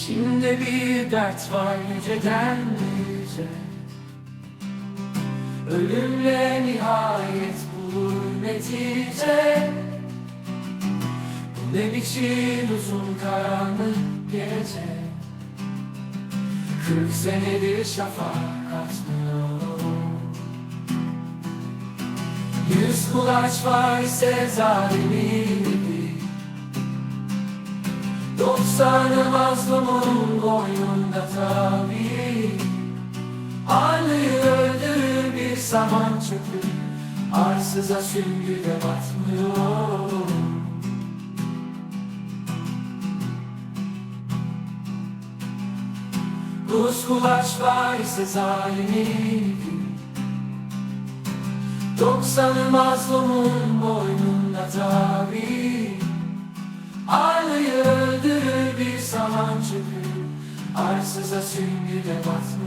İçimde bir dert var yüceden yüce. Ölümle nihayet bulur netice. Bu ne biçim uzun karanlık gece? Kırk senedir şafak atmıyor Yüz kulaç var ise zalimi Doksanı mazlumun boynunda tabi. Aynıyı öldürür bir saman çöpü Arsıza süngü de batmıyor. Buz kulaç var ise zalimi Doksanı mazlumun boynunda tabi öldürür bir Arsıza süngü de batmıyor